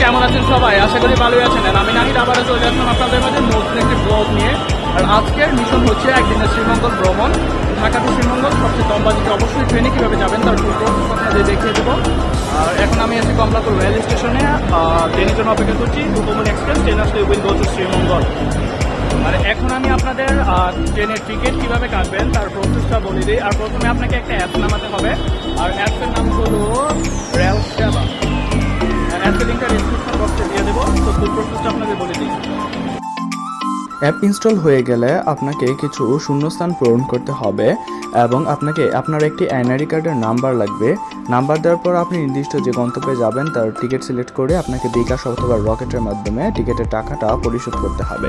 কেমন আছেন সবাই? আশা করি ভালোই আছেন। আমি নাহিদ, আবারও চলে আসলাম আপনাদের মাঝে নতুন একটি ব্লগ নিয়ে। আর আজকের মিশন হচ্ছে একদিনের শ্রীমঙ্গল ভ্রমণ। ঢাকা টু শ্রীমঙ্গল সবচেয়ে কম বাজেটে অবশ্যই ট্রেনে কীভাবে যাবেন তার পুরো প্রসেস আপনাদের দেখিয়ে দেবো। আর এখন আমি আছি কমলাপুর রেল স্টেশনে ট্রেনের জন্য অপেক্ষা করছি রূপমণি এক্সপ্রেস ট্রেন আসলে উইল গো টু শ্রীমঙ্গল। আর এখন আমি আপনাদের ট্রেনের টিকিট কীভাবে কাটবেন তার প্রসেসটা বলে দিই। আর প্রথমে আপনাকে একটা অ্যাপ নামাতে হবে। আর অ্যাপের নাম হলো রেল সেবা। অ্যাপ ইনস্টল হয়ে গেলে আপনাকে কিছু শূন্যস্থান পূরণ করতে হবে এবং আপনাকে আপনার একটি এনআইডি কার্ডের নাম্বার লাগবে। নাম্বার দেওয়ার পর আপনি নির্দিষ্ট যে গন্তব্যে যাবেন, তার টিকিট সিলেক্ট করে আপনাকে বিকাশ অথবা রকেটের মাধ্যমে টিকিটের টাকাটা পরিশোধ করতে হবে।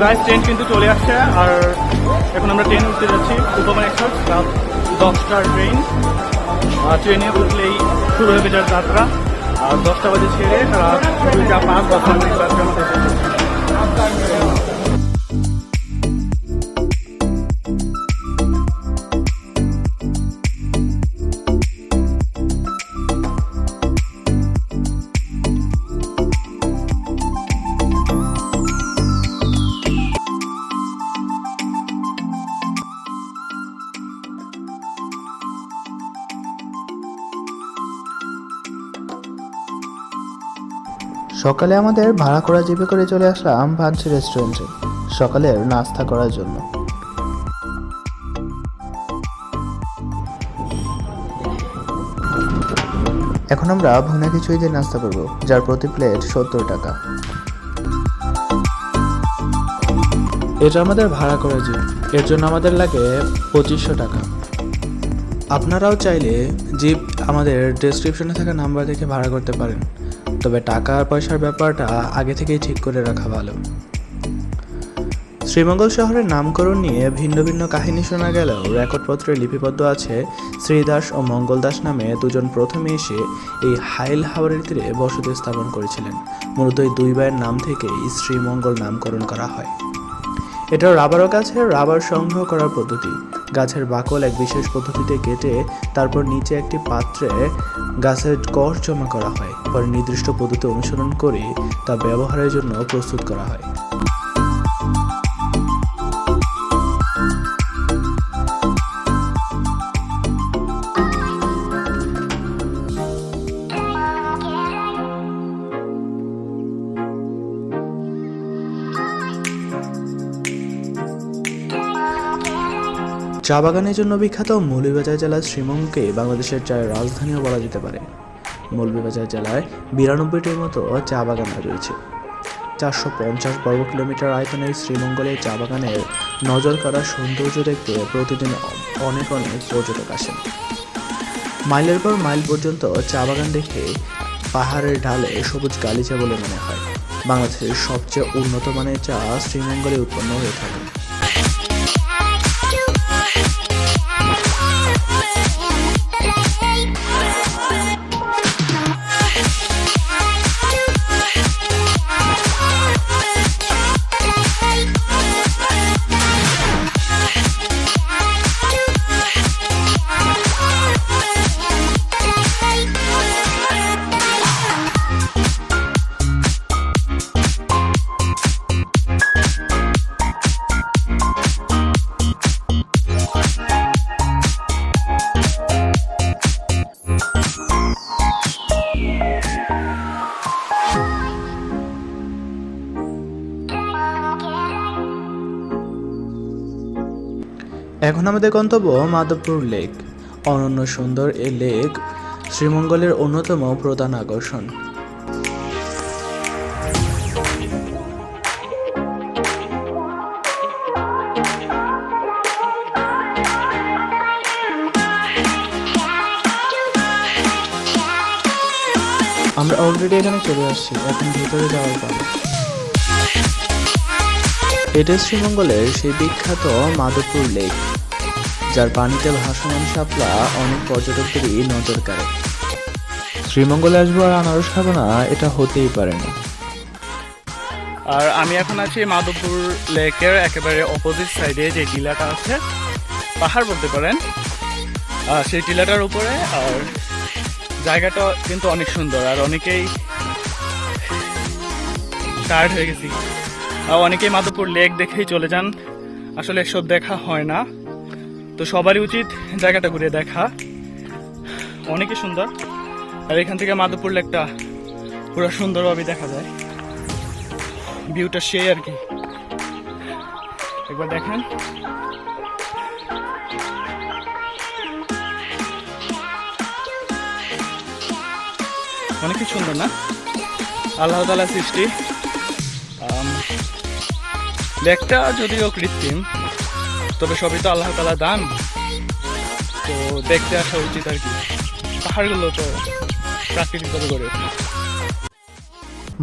গাইস ট্রেন কিন্তু চলে আসছে, আর এখন আমরা ট্রেন উঠতে যাচ্ছি উপমান এক্সপ্রেস রাত দশটার ট্রেন আর ট্রেনে উঠলেই শুরু হয়ে যার যাত্রা। আর দশটা বাজে ছেড়ে রাত দুইটা পাঁচ বা মিনিট বাজবে সকালে আমাদের ভাড়া করা জিপে করে চলে আসলাম ভাঞ্চি রেস্টুরেন্টে। সকালের নাস্তা করার জন্য। এখন আমরা ভুনা খিচুড়ি দিয়ে নাস্তা করব, যার প্রতি প্লেট সত্তর টাকা। এটা আমাদের ভাড়া করা জিপ এর জন্য আমাদের লাগে পঁচিশশো টাকা। আপনারাও চাইলে জিপ আমাদের ডেসক্রিপশনে থাকা নাম্বার দেখে ভাড়া করতে পারেন। তবে টাকা আর পয়সার ব্যাপারটা আগে থেকেই ঠিক করে রাখা ভালো। শ্রীমঙ্গল শহরের নামকরণ নিয়ে ভিন্ন ভিন্ন কাহিনী শোনা গেলেও রেকর্ডপত্রে লিপিবদ্ধ আছে শ্রীদাস ও মঙ্গল দাস নামে দুজন প্রথমে এসে এই হাইল হাওরের তীরে বসতি স্থাপন করেছিলেন। মূলত এই দুই ভাইয়ের নাম থেকেই শ্রীমঙ্গল নামকরণ করা হয়। এটা রাবারও কাছে রাবার সংগ্রহ করার পদ্ধতি। গাছের বাকল এক বিশেষ পদ্ধতিতে কেটে তারপর নিচে একটি পাত্রে গাছের গড় জমা করা হয়। পরে নির্দিষ্ট পদ্ধতি অনুসরণ করে তা ব্যবহারের জন্য প্রস্তুত করা হয়। চা বাগানের জন্য বিখ্যাত মৌলভীবাজার জেলার শ্রীমঙ্গকে বাংলাদেশের চায়ের রাজধানীও বলা যেতে পারে। মৌলভীবাজার জেলায় বিরানব্বইটির মতো চা বাগান রয়েছে। চারশো পঞ্চাশ বর্গ কিলোমিটার আয়তনের শ্রীমঙ্গলের চা বাগানের নজর কাড়া সৌন্দর্য দেখতে প্রতিদিন অনেক অনেক পর্যটক আসেন। মাইলের পর মাইল পর্যন্ত চা বাগান দেখে পাহাড়ের ঢালে সবুজ গালিচা বলে মনে হয়। বাংলাদেশের সবচেয়ে উন্নত মানের চা শ্রীমঙ্গলে উৎপন্ন হয়ে থাকে। এখন আমাদের গন্তব্য মাধবপুর লেক। অনন্য সুন্দর এ লেক শ্রীমঙ্গলের অন্যতম প্রধান আকর্ষণ। আমরা অলরেডি এখানে চলে আসছি, এখন ভিতরে যাওয়ার পালা। এটা শ্রীমঙ্গলের সেই বিখ্যাত মাধবপুর লেক, যার পানিতে ভাসমান শাপলা অনেক পর্যটকদেরই নজর কাড়ে। শ্রীমঙ্গলে আসব আর আনারস খাব এটা হতেই পারে না। আর আমি এখন আছি মাধবপুর লেকের একেবারে অপোজিট সাইডে যে টিলাটা আছে, পাহাড় বলতে পারেন। সেই টিলাটার উপরে, আর জায়গাটা কিন্তু অনেক সুন্দর, আর অনেকেই টায়ার্ড হয়ে গেছি। অনেকেই মাধবপুর লেক দেখেই চলে যান। আসলে এসব দেখা হয় না। তো সবারই উচিত জায়গাটা ঘুরে দেখা। অনেকই সুন্দর। আর এখান থেকে মাধবপুর লেকটা পুরো সুন্দরভাবে দেখা যায়। ভিউটা সেই আর কি। একবার দেখেন। অনেকই সুন্দর না? আল্লাহ তালা সৃষ্টি। লেকটা যদিও কৃত্রিম, তবে সবই তো আল্লাহ তালা দান। তো দেখতে আসা উচিত আর কি। পাহাড়গুলো তো প্রাকৃতিকভাবে গড়ে।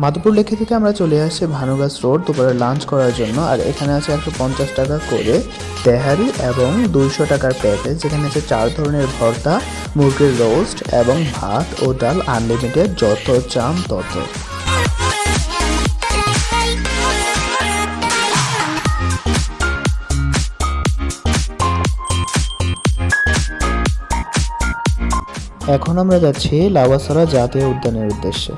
মাধবপুর লেকে থেকে আমরা চলে আসছি ভানুগাছ রোড, দুপুরে লাঞ্চ করার জন্য। আর এখানে আছে একশো পঞ্চাশ টাকা করে তেহারি এবং দুইশো টাকার প্যাকেজ, যেখানে আছে চার ধরনের ভর্তা, মুরগির রোস্ট এবং ভাত ও ডাল, আনলিমিটেড, যত চাম তত। এখন আমরা যাচ্ছি লাওয়াসরা জাতীয় উদ্যানের উদ্দেশ্যে।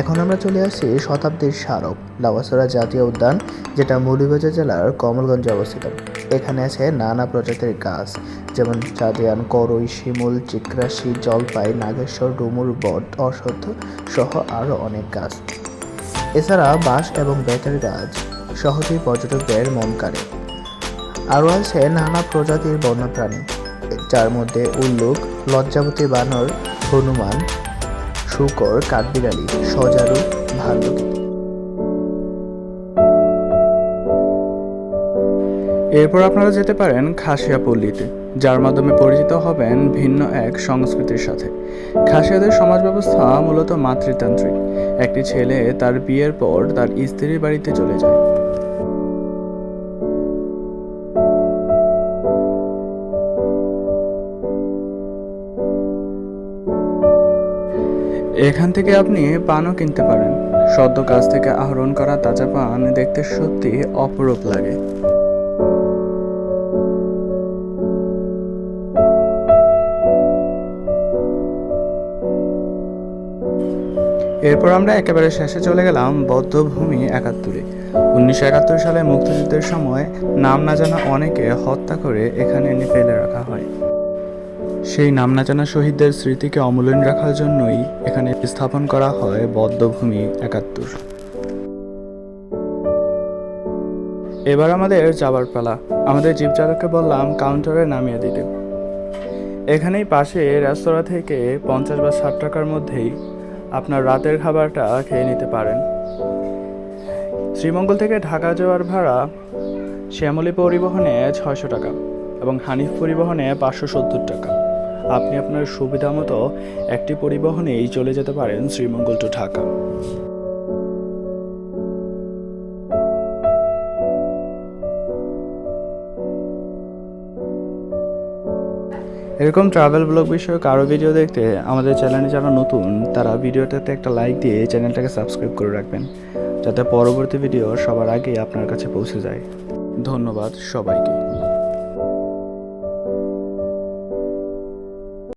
এখন আমরা চলে আসছি শতাব্দীর স্মারক লাওয়াসরা জাতীয় উদ্যান, যেটা মৌলভীবাজার জেলার কমলগঞ্জে অবস্থিত। এখানে আছে নানা প্রজাতির গাছ, যেমন চাঁদিয়ান, করই, শিমুল, চিকরাশি, জলপাই, নাগেশ্বর, ডুমুর, বট, অশ্বত্থ সহ আরও অনেক গাছ। এছাড়া বাঁশ এবং বেতের গাছ সহজেই পর্যটকদের মন কাড়ে। আরও আছে নানা প্রজাতির বন্যপ্রাণী, যার মধ্যে উল্লুক, লজ্জাবতী বানর, হনুমান, শুকর, কাঠবিড়ালি, সজারু, ভাল্লুক এরপর আপনারা যেতে পারেন খাসিয়া পল্লীতে যার মাধ্যমে পরিচিত হবেন ভিন্ন এক সংস্কৃতির সাথে। খাসিয়াদের সমাজ ব্যবস্থা মূলত মাতৃতান্ত্রিক। একটি ছেলে তার বিয়ের পর তার স্ত্রীর বাড়িতে চলে যায়। এখান থেকে আপনি পানও কিনতে পারেন। সদ্য গাছ থেকে আহরণ করা তাজা পান দেখতে সত্যি অপরূপ লাগে। এরপর আমরা একেবারে শেষে চলে গেলাম বদ্ধভূমি একাত্তরে। উনিশশো একাত্তর সালে মুক্তিযুদ্ধের সময় নাম না জানা অনেকে হত্যা করে এখানে এনে ফেলে রাখা হয়। সেই নাম না জানা শহীদদের স্মৃতিকে অমূল্যায়ন রাখার জন্যই এখানে স্থাপন করা হয় বদ্ধভূমি একাত্তর। এবার আমাদের যাবার পালা। আমাদের জিপ চালককে বললাম কাউন্টারে নামিয়ে দিতে। এখানেই পাশে রেস্তোরাঁ থেকে পঞ্চাশ বা ষাট টাকার মধ্যেই আপনার রাতের খাবারটা খেয়ে নিতে পারেন। শ্রীমঙ্গল থেকে ঢাকা যাওয়ার ভাড়া শ্যামলী পরিবহনে ছয়শো টাকা এবং হানিফ পরিবহনে পাঁচশো সত্তর টাকা। আপনি আপনার সুবিধা মতো একটি পরিবহনেই চলে যেতে পারেন শ্রীমঙ্গল টু ঢাকা। এরকম ট্রাভেল ব্লগ বিষয়ক আরও ভিডিও দেখতে আমাদের চ্যানেলে যারা নতুন, তারা ভিডিওটাতে একটা লাইক দিয়ে চ্যানেলটাকে সাবস্ক্রাইব করে রাখবেন, যাতে পরবর্তী ভিডিও সবার আগে আপনার কাছে পৌঁছে যায়। ধন্যবাদ সবাইকে।